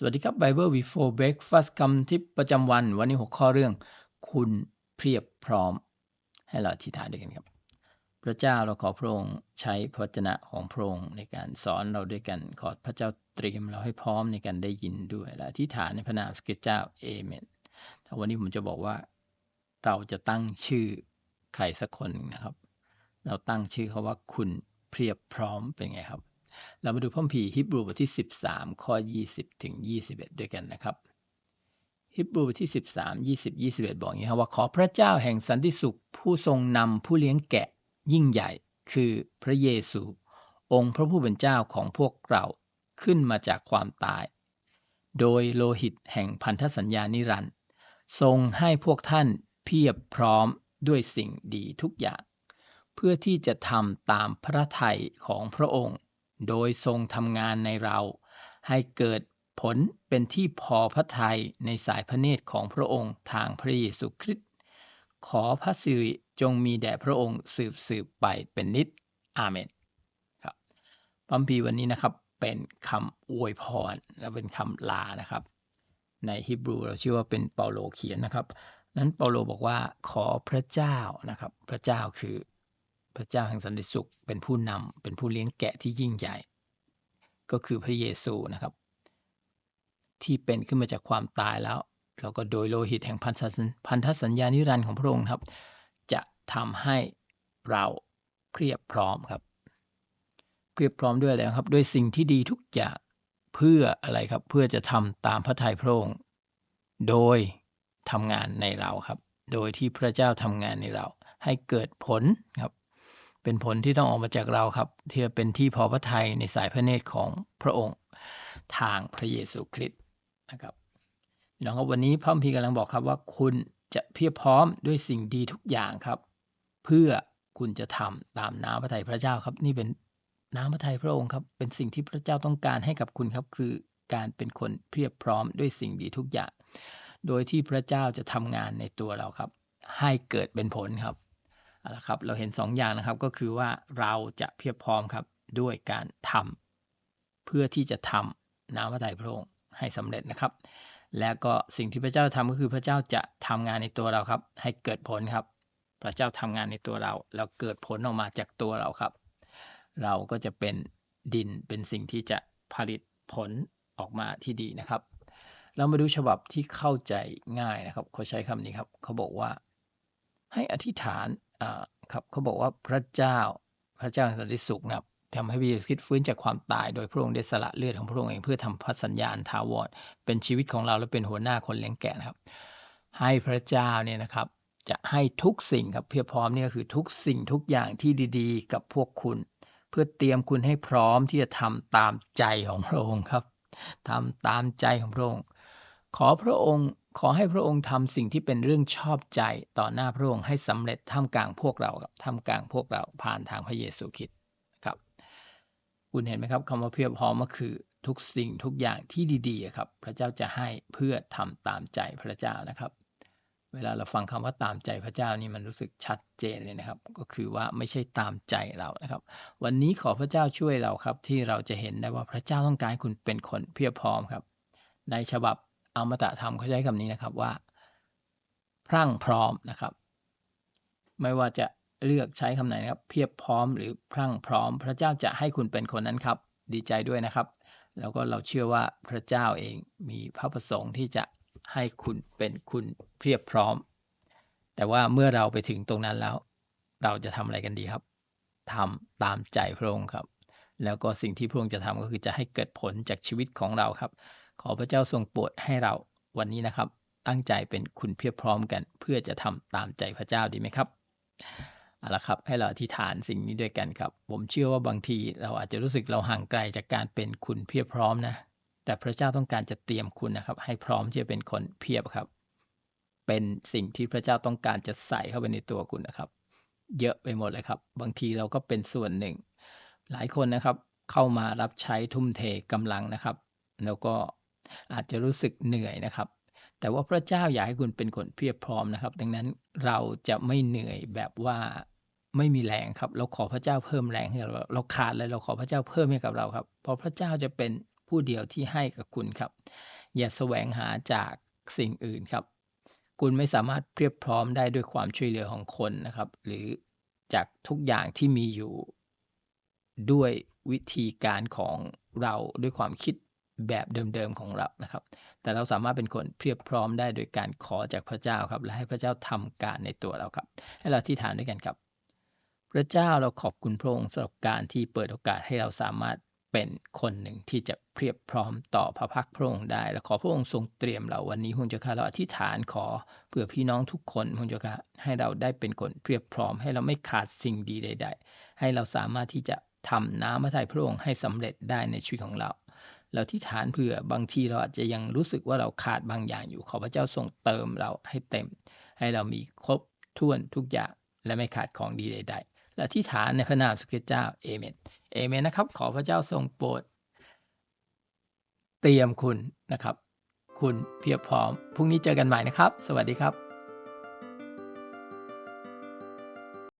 สวัสดีครับ Bible Before Breakfast คำทิปประจำวัน วันนี้หัวข้อเรื่อง คุณเพียบพร้อม ให้เราอธิษฐานด้วยกันครับ พระเจ้าเราขอพระองค์ใช้พระวจนะของพระองค์ในการสอนเราด้วยกัน ขอพระเจ้าเตรียมเราให้พร้อมในการได้ยินด้วยและอธิษฐานในพระนามสกิเจ้าเอเมนถ้าวันนี้ผมจะบอกว่า เราจะตั้งชื่อใครสักคนนะครับ เราตั้งชื่อเขาว่าคุณเพียบพร้อมเป็นไงครับ เรามาดูพระคัมภีร์ฮิบรูบทที่ 13 ข้อ 20 ถึง 21 ด้วยกันนะครับ ฮิบรูบทที่ 13 20 21 บอกอย่างนี้ครับว่าขอพระเจ้าแห่งสันติสุข ผู้ทรงนำผู้เลี้ยงแกะยิ่งใหญ่ คือพระเยซู องค์พระผู้เป็นเจ้าของพวกเราขึ้นมาจากความตาย โดยโลหิตแห่งพันธสัญญานิรันดร์ทรงให้พวกท่านเพียบพร้อมด้วยสิ่งดีทุกอย่าง เพื่อที่จะทำตามพระทัยของพระองค์ โดยทรงทำงานในเรา ให้เกิดผลเป็นที่พอพระทัยในสายพระเนตรของพระองค์ทางพระเยซูคริสต์ขอพระสิริจงมีแด่พระองค์สืบสืบไปเป็นนิจอาเมนครับพัมภีวันนี้นะครับเป็นคำอวยพรและเป็นคำลานะครับ ในฮิบรูเราชื่อว่าเป็นเปาโลเขียนนะครับนั้นเปาโลบอกว่าขอพระเจ้านะครับ พระเจ้าคือ พระเจ้าแห่งสันติสุข เป็นผู้นำเป็นผู้เลี้ยงแกะที่ยิ่งใหญ่ ก็คือพระเยซูนะครับ ที่เป็นขึ้นมาจากความตายแล้วแล้วก็โดยโลหิตแห่งพันธสัญญญานิรันดร์ของพระองค์ครับ จะทำให้เราเพียบพร้อมครับเพียบพร้อมด้วยอะไรครับ ด้วยสิ่งที่ดีทุกอย่างเพื่ออะไรครับ เพื่อจะทำตามพระทัยพระองค์โดยทำงานในเราครับ โดยที่พระเจ้าทำงานในเรา ให้เกิดผลครับ เป็นผลที่ต้องออกมาจากเราครับที่จะเป็นที่พอพระทัยในสายพระเนตรของพระองค์ทางพระเยซูคริสต์นะครับน้องครับวันนี้พระคัมภีร์กำลังบอกครับว่าคุณจะเพียบพร้อมด้วยสิ่งดีทุกอย่างครับ เพื่อคุณจะทำตามน้ำพระทัยพระเจ้าครับ นี่เป็นน้ำพระทัยพระองค์ครับ เป็นสิ่งที่พระเจ้าต้องการให้กับคุณครับ คือการเป็นคนเพียบพร้อมด้วยสิ่งดีทุกอย่าง โดยที่พระเจ้าจะทำงานในตัวเราครับ ให้เกิดเป็นผลครับ เอาละครับเราเห็น2ออย่างนะครับก็คือว่าเราจะเพียบพร้อมครับด้วยการทำเพื่อที่จะทำน้ำพระทัยพระองค์ให้สำเร็จนะครับ แล้วก็สิ่งที่พระเจ้าทำก็คือพระเจ้าจะทำงานในตัวเราครับ ให้เกิดผลครับ พระเจ้าทำงานในตัวเรา แล้วเกิดผลออกมาจากตัวเราครับ เราก็จะเป็นดินเป็นสิ่งที่จะผลิตผลออกมาที่ดีนะครับ เรามาดูฉบับที่เข้าใจง่ายนะครับเขาใช้คำนี้ครับเขาบอกว่าให้อธิษฐาน ครับเขาบอกว่าพระเจ้าพระเจ้าสันติสุขนะครับทำให้พระเยซูคริสต์ฟื้นจากความตาย โดยพระองค์ได้สละเลือดของพระองค์เองเพื่อทำพันสัญญาณทาวรเป็นชีวิตของเราและเป็นหัวหน้าคนเลี้ยงแกะนะครับ ให้พระเจ้าเนี่ยนะครับ จะให้ทุกสิ่งครับเพียบพร้อมนี่ก็คือทุกสิ่งทุกอย่างที่ดีๆ กับพวกคุณ เพื่อเตรียมคุณให้พร้อมที่จะทำตามใจของพระองค์ครับทำตามใจของพระองค์ ขอพระองค์ ขอให้พระองค์ทำสิ่งที่เป็นเรื่องชอบใจต่อหน้าพระองค์ให้สำเร็จท่ามกลางพวกเราครับท่ามกลางพวกเราผ่านทางพระเยซูคริสต์ครับ คุณเห็นไหมครับคำว่าเพียบพร้อมก็คือทุกสิ่งทุกอย่างที่ดีๆครับ พระเจ้าจะให้เพื่อทำตามใจพระเจ้านะครับ เวลาเราฟังคำว่าตามใจพระเจ้านี่มันรู้สึกชัดเจนเลยนะครับ ก็คือว่าไม่ใช่ตามใจเรานะครับ วันนี้ขอพระเจ้าช่วยเราครับ ที่เราจะเห็นได้ว่าพระเจ้าต้องการคุณเป็นคนเพียบพร้อมครับ ในฉบับ อมตะธรรมเขาใช้คำนี้นะครับว่า พรั่งพร้อมนะครับ ไม่ว่าจะเลือกใช้คำไหนนะครับ เพียบพร้อมหรือพรั่งพร้อม พระเจ้าจะให้คุณเป็นคนนั้นครับ ดีใจด้วยนะครับ แล้วก็เราเชื่อว่าพระเจ้าเองมีพระประสงค์ที่จะให้คุณเป็นคุณเพียบพร้อม แต่ว่าเมื่อเราไปถึงตรงนั้นแล้ว เราจะทำอะไรกันดีครับทำตามใจพระองค์ครับ แล้วก็สิ่งที่พระองค์จะทำก็คือจะให้เกิดผลจากชีวิตของเราครับ ขอพระเจ้าทรงโปรดให้เราวันนี้นะครับ ตั้งใจเป็นคุณเพียบพร้อมกัน เพื่อจะทำตามใจพระเจ้าดีไหมครับเอาละครับให้เราอธิษฐานสิ่งนี้ด้วยกันครับ ผมเชื่อว่าบางทีเราอาจจะรู้สึกเราห่างไกลจากการเป็นคุณเพียบพร้อมนะ แต่พระเจ้าต้องการจะเตรียมคุณนะครับ ให้พร้อมที่จะเป็นคนเพียบครับ เป็นสิ่งที่พระเจ้าต้องการจะใส่เข้าไปในตัวคุณนะครับ เยอะไปหมดเลยครับ บางทีเราก็เป็นส่วนหนึ่ง หลายคนนะครับ เข้ามารับใช้ทุ่มเทกำลังนะครับ แล้วก็ อาจจะรู้สึกเหนื่อยนะครับ แต่ว่าพระเจ้าอยากให้คุณเป็นคนเพียบพร้อมนะครับ ดังนั้นเราจะไม่เหนื่อยแบบว่าไม่มีแรงครับ เราขอพระเจ้าเพิ่มแรงให้เราเราขาดเลยเราขอพระเจ้าเพิ่มให้กับเราครับ เพราะพระเจ้าจะเป็นผู้เดียวที่ให้กับคุณครับ อย่าแสวงหาจากสิ่งอื่นครับ คุณไม่สามารถเพียบพร้อมได้ด้วยความช่วยเหลือของคนนะครับ หรือจากทุกอย่างที่มีอยู่ด้วยวิธีการของเราด้วยความคิด แบบเดิมๆของเรานะครับ แต่เราสามารถเป็นคนเพียบพร้อมได้โดยการขอจากพระเจ้าครับ และให้พระเจ้าทำการในตัวเราครับ ให้เราที่ฐานด้วยกันครับ พระเจ้าเราขอบคุณพระองค์สำหรับการที่เปิดโอกาสให้เราสามารถเป็นคนหนึ่งที่จะเพียบพร้อมต่อพระพักพระองค์ได้ และขอพระองค์ทรงเตรียมเราวันนี้พระองเจ้าข้าเราอธิษฐานขอเพื่อพี่น้องทุกคนพระองเจ้าข้าให้เราได้เป็นคนเพียบพร้อม ให้เราไม่ขาดสิ่งดีใด ๆ ให้เราสามารถที่จะทำน้ำพระทัยพระองค์ให้สำเร็จได้ในชีวิตของเรา เราที่ฐานเผื่อบางทีเราอาจจะยังรู้สึกว่าเราขาดบางอย่างอยู่ ขอพระเจ้าทรงเติมเราให้เต็ม ให้เรามีครบถ้วนทุกอย่างและไม่ขาดของดีใด ๆ และที่ฐานในพระนามสุขเจ้าเอเมนเอเมนนะครับ ขอพระเจ้าทรงโปรดเตรียมคุณนะครับ คุณเพียบพร้อมพรุ่งนี้เจอกันใหม่นะครับ สวัสดีครับ